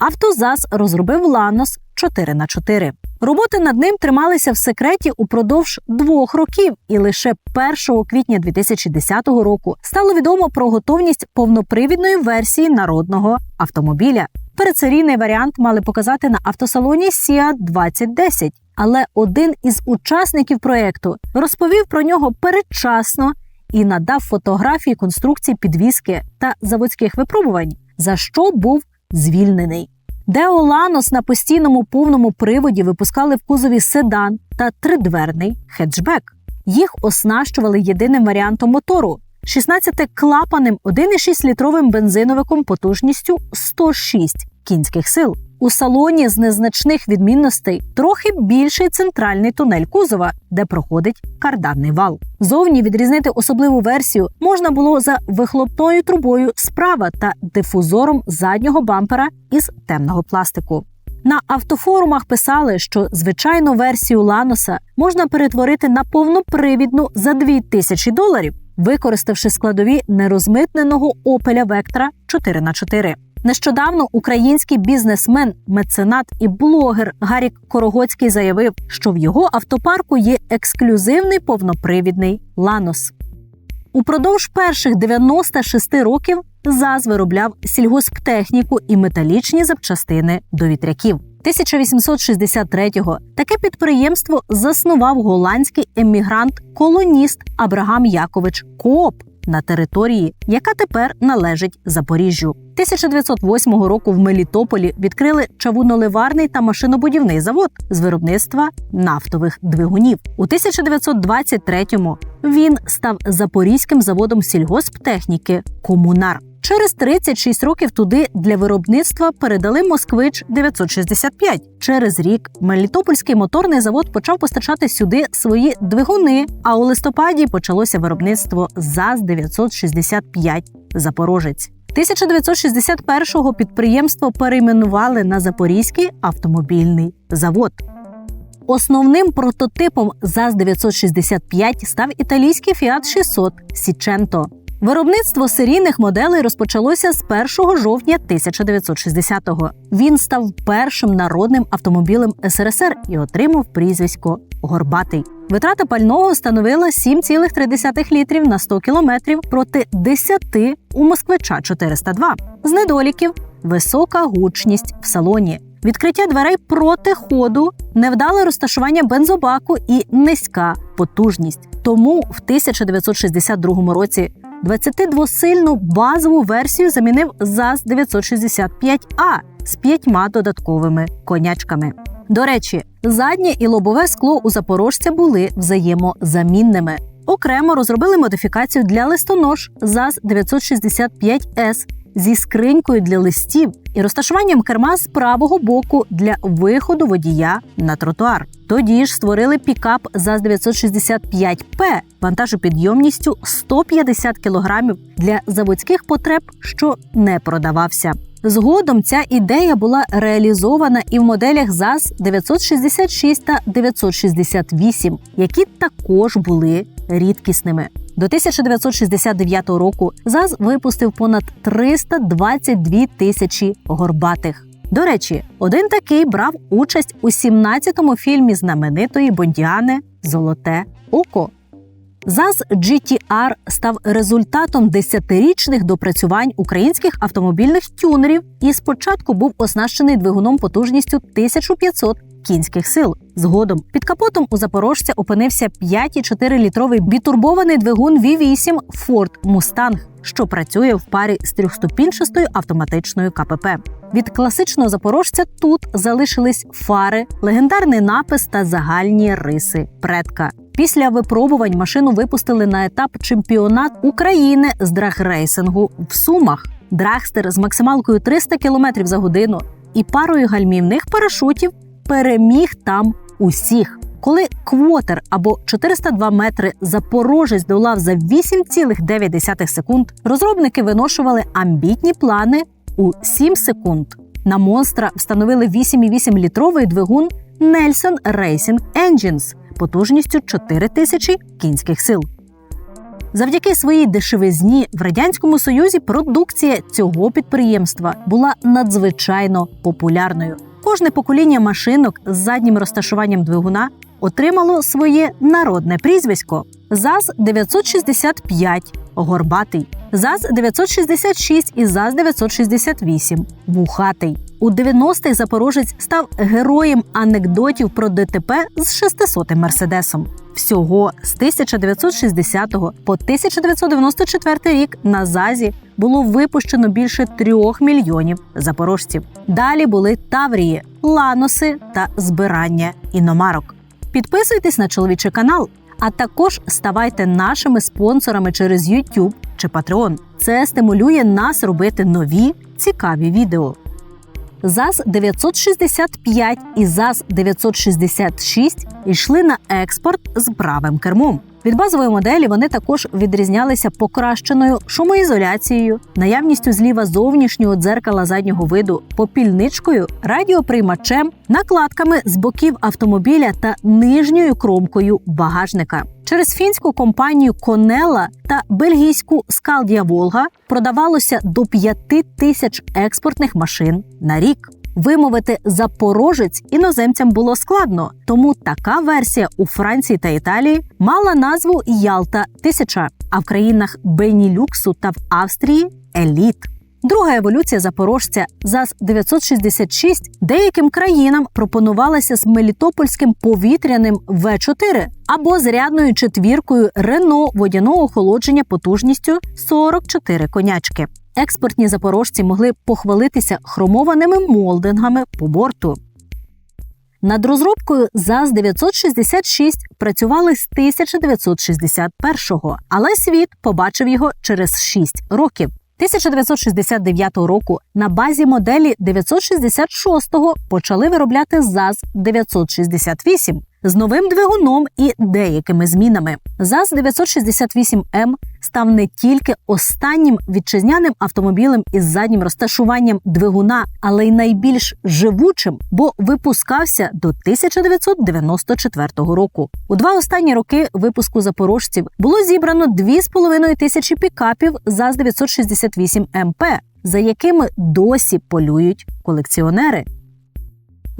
Автозас розробив Ланос 4 на 4 Роботи над ним трималися в секреті упродовж двох років, і лише 1 квітня 2010 року стало відомо про готовність повнопривідної версії народного автомобіля. Передсерійний варіант мали показати на автосалоні SIA 2010, але один із учасників проекту розповів про нього передчасно і надав фотографії конструкції підвіски та заводських випробувань, за що був звільнений. Деоланос на постійному повному приводі випускали в кузові седан та тридверний хеджбек. Їх оснащували єдиним варіантом мотору 16-клапаним 1,6 літровим бензиновиком потужністю 106 кінських сил. У салоні з незначних відмінностей трохи більший центральний тунель кузова, де проходить карданний вал. Зовні відрізнити особливу версію можна було за вихлопною трубою справа та дифузором заднього бампера із темного пластику. На автофорумах писали, що звичайну версію Ланоса можна перетворити на повнопривідну за 2000 доларів, використавши складові нерозмитненого Opel Vectra 4х4. Нещодавно український бізнесмен, меценат і блогер Гарік Корогоцький заявив, що в його автопарку є ексклюзивний повнопривідний Ланос. Упродовж перших 96 років ЗАЗ виробляв сільгосптехніку і металічні запчастини до вітряків. 1863-го таке підприємство заснував голландський емігрант-колоніст Абрагам Якович Кооп на території, яка тепер належить Запоріжжю. 1908 року в Мелітополі відкрили чавуноливарний та машинобудівний завод з виробництва нафтових двигунів. У 1923-му він став запорізьким заводом сільгосптехніки Комунар. Через 36 років туди для виробництва передали Москвич 965. Через рік Мелітопольський моторний завод почав постачати сюди свої двигуни. А у листопаді почалося виробництво ЗАЗ 965 Запорожець. 1961-го підприємство перейменували на Запорізький автомобільний завод. Основним прототипом ЗАЗ 965 став італійський Fiat 600 Січенто. Виробництво серійних моделей розпочалося з 1 жовтня 1960-го. Він став першим народним автомобілем СРСР і отримав прізвисько Горбатий. Витрата пального становила 7,3 літрів на 100 кілометрів проти 10 у москвича 402. З недоліків висока гучність в салоні. Відкриття дверей проти ходу, невдале розташування бензобаку і низька потужність. Тому в 1962 році 22-сильну базову версію замінив ЗАЗ 965А з п'ятьма додатковими конячками. До речі, заднє і лобове скло у запорожця були взаємозамінними. Окремо розробили модифікацію для листонож ЗАЗ 965С зі скринькою для листів і розташуванням керма з правого боку для виходу водія на тротуар. Тоді ж створили пікап ЗАЗ 965П вантажопідйомністю 150 кг для заводських потреб, що не продавався. Згодом ця ідея була реалізована і в моделях ЗАЗ 966 та 968, які також були рідкісними. До 1969 року ЗАЗ випустив понад 322 тисячі горбатих. До речі, один такий брав участь у 17-му фільмі знаменитої Бондіани Золоте око. ЗАЗ GTR став результатом десятирічних допрацювань українських автомобільних тюнерів і спочатку був оснащений двигуном потужністю 1500 кінських сил. Згодом під капотом у запорожця опинився 5,4-літровий бітурбований двигун V8 Ford Mustang, що працює в парі з трьохступінчастою автоматичною КПП. Від класичного запорожця тут залишились фари, легендарний напис та загальні риси предка. Після випробувань машину випустили на етап чемпіонат України з драгрейсингу в Сумах. Драгстер з максималкою 300 км за годину і парою гальмівних парашутів переміг там усіх. Коли квотер або 402 метри запорожець долав за 8,9 секунд, розробники виношували амбітні плани у 7 секунд. На монстра встановили 8,8 літровий двигун Nelson Racing Engines потужністю 4 тисячі кінських сил. Завдяки своїй дешевизні в радянському союзі продукція цього підприємства була надзвичайно популярною. Кожне покоління машинок з заднім розташуванням двигуна отримало своє народне прізвисько ЗАЗ 965 Горбатий, ЗАЗ 966 і ЗАЗ 968 Вухатий. У 90-х Запорожець став героєм анекдотів про ДТП з 600-м мерседесом. Всього з 1960 по 1994 рік на ЗАЗі було випущено більше трьох мільйонів запорожців. Далі були Таврії, Ланоси та збирання іномарок. Підписуйтесь на чоловічий канал, а також ставайте нашими спонсорами через YouTube чи Patreon. Це стимулює нас робити нові цікаві відео. ЗАЗ 965 і ЗАЗ 966 йшли на експорт з правим кермом. Від базової моделі вони також відрізнялися покращеною шумоізоляцією, наявністю зліва зовнішнього дзеркала заднього виду, попільничкою, радіоприймачем, накладками з боків автомобіля та нижньою кромкою багажника. Через фінську компанію Конела та бельгійську Скалдія Волга продавалося до 5 тисяч експортних машин на рік. Вимовити запорожець іноземцям було складно, тому така версія у Франції та Італії мала назву Ялта 1000 а в країнах Бенілюксу та в Австрії Еліт. Друга еволюція запорожця ЗАЗ 966 деяким країнам пропонувалася з мелітопольським повітряним В4 або з рядною четвіркою Рено водяного охолодження потужністю 44 конячки. Експортні запорожці могли похвалитися хромованими молдингами по борту. Над розробкою ЗАЗ 966 працювали з 1961-го, але світ побачив його через 6 років. 1969 року на базі моделі 966-го почали виробляти ЗАЗ 968 з новим двигуном і деякими змінами. ЗАЗ 968М став не тільки останнім вітчизняним автомобілем із заднім розташуванням двигуна, але й найбільш живучим, бо випускався до 1994 року. У два останні роки випуску запорожців було зібрано 2,5 тисячі пікапів ЗАЗ 968 МП, за якими досі полюють колекціонери.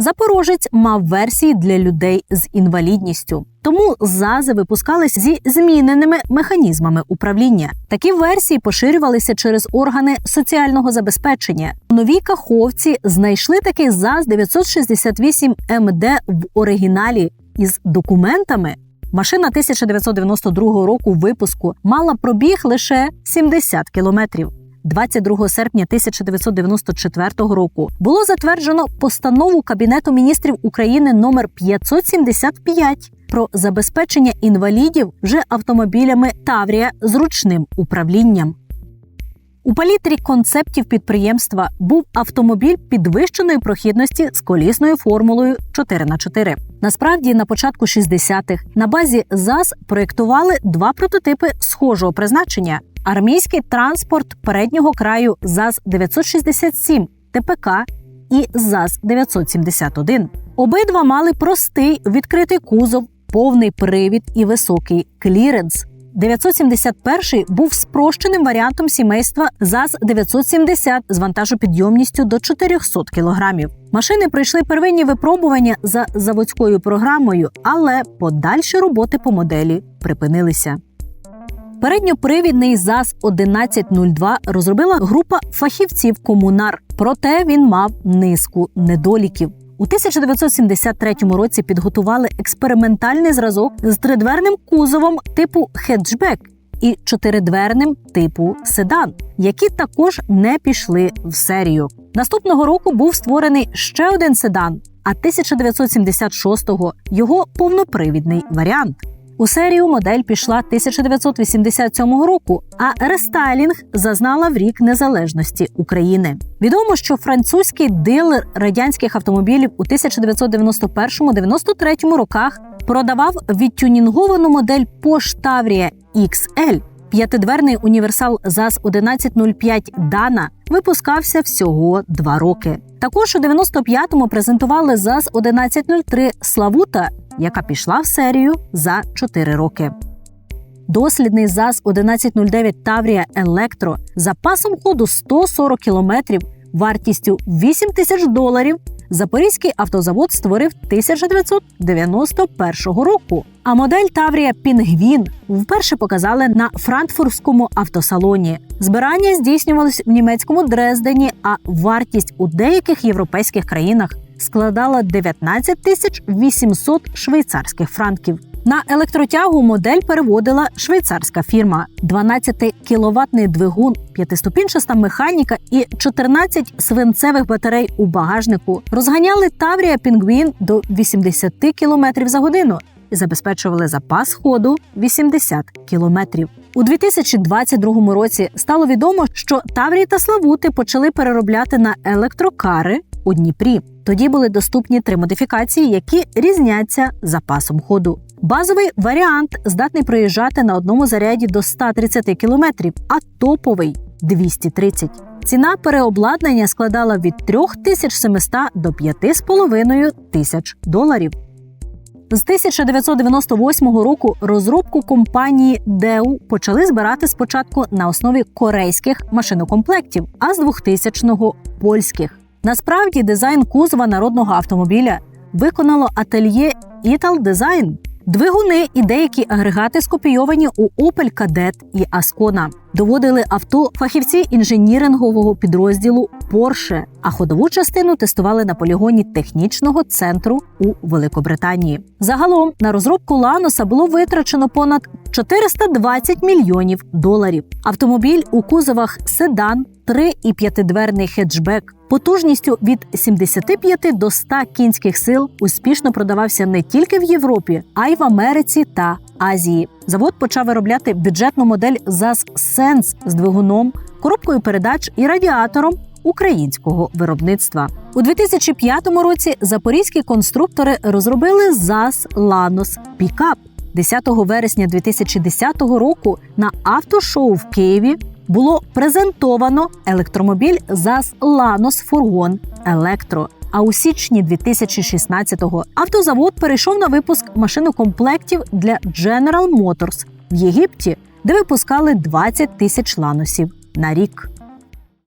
Запорожець мав версії для людей з інвалідністю, тому ЗАЗи випускались зі зміненими механізмами управління. Такі версії поширювалися через органи соціального забезпечення. Нові каховці знайшли такий ЗАЗ 968 МД в оригіналі із документами. Машина 1992 року випуску мала пробіг лише 70 кілометрів. 22 серпня 1994 року було затверджено постанову Кабінету міністрів України номер 575 про забезпечення інвалідів вже автомобілями Таврія з ручним управлінням. У палітрі концептів підприємства був автомобіль підвищеної прохідності з колісною формулою 4х4. Насправді, на початку 60-х на базі ЗАЗ проєктували два прототипи схожого призначення: армійський транспорт переднього краю ЗАЗ 967 ТПК і ЗАЗ 971. Обидва мали простий відкритий кузов, повний привід і високий кліренс. 971 був спрощеним варіантом сімейства ЗАЗ 970 з вантажопідйомністю до 400 кілограмів. Машини пройшли первинні випробування за заводською програмою, але подальші роботи по моделі припинилися. Передньопривідний ЗАЗ 1102 розробила група фахівців комунар, проте він мав низку недоліків. У 1973 році підготували експериментальний зразок з тридверним кузовом типу хеджбек і чотиридверним типу седан, які також не пішли в серію. Наступного року був створений ще один седан, а 1976-го – його повнопривідний варіант. У серію модель пішла 1987 року, а рестайлінг зазнала в рік незалежності України. Відомо, що французький дилер радянських автомобілів у 1991-93 роках продавав відтюнінговану модель Tavria XL. П'ятидверний універсал ЗАЗ 1105 Дана випускався всього два роки. Також у 95-му презентували ЗАЗ 1103 Славута, яка пішла в серію за 4 роки. Дослідний ЗАЗ 1109 Таврія Електро запасом ходу 140 кілометрів, вартістю 8 тисяч доларів. Запорізький автозавод створив 1991 року. А модель Таврія Пінгвін вперше показали на франкфуртському автосалоні. Збирання здійснювалось в німецькому Дрездені, а вартість у деяких європейських країнах складала 19 тисяч 800 швейцарських франків. На електротягу модель переводила швейцарська фірма. 12 кіловатний двигун, п'ятиступінчаста механіка і 14 свинцевих батарей у багажнику розганяли Таврія Пінгвін до 80 км за годину і забезпечували запас ходу 80 кілометрів. У 2022 році стало відомо, що Таврії та Славути почали переробляти на електрокари у Дніпрі. Тоді були доступні три модифікації, які різняться запасом ходу. Базовий варіант здатний проїжджати на одному заряді до 130 км, а топовий 230. Ціна переобладнання складала від 3700 до 5,5 тисяч доларів. З 1998 року розробку компанії Деу почали збирати спочатку на основі корейських машинокомплектів, а з 2000-го – польських. Насправді дизайн кузова народного автомобіля виконало ательє Ital Design. Двигуни і деякі агрегати скопійовані у Opel Kadett і Ascona. Доводили авто фахівці інженірингового підрозділу Porsche, а ходову частину тестували на полігоні технічного центру у Великобританії. Загалом на розробку Ланоса було витрачено понад 420 мільйонів доларів. Автомобіль у кузовах седан, три і п'ятидверний хеджбек потужністю від 75 до 100 кінських сил успішно продавався не тільки в Європі, а й в Америці та Азії. Завод почав виробляти бюджетну модель ЗАЗ Сенс з двигуном, коробкою передач і радіатором українського виробництва. У 2005 році запорізькі конструктори розробили ЗАЗ Ланос Пікап. 10 вересня 2010 року на автошоу в Києві було презентовано електромобіль ЗАЗ Ланос Фургон Електро. А у січні 2016-го автозавод перейшов на випуск машинокомплектів для General Motors в Єгипті, де випускали 20 тисяч ланосів на рік.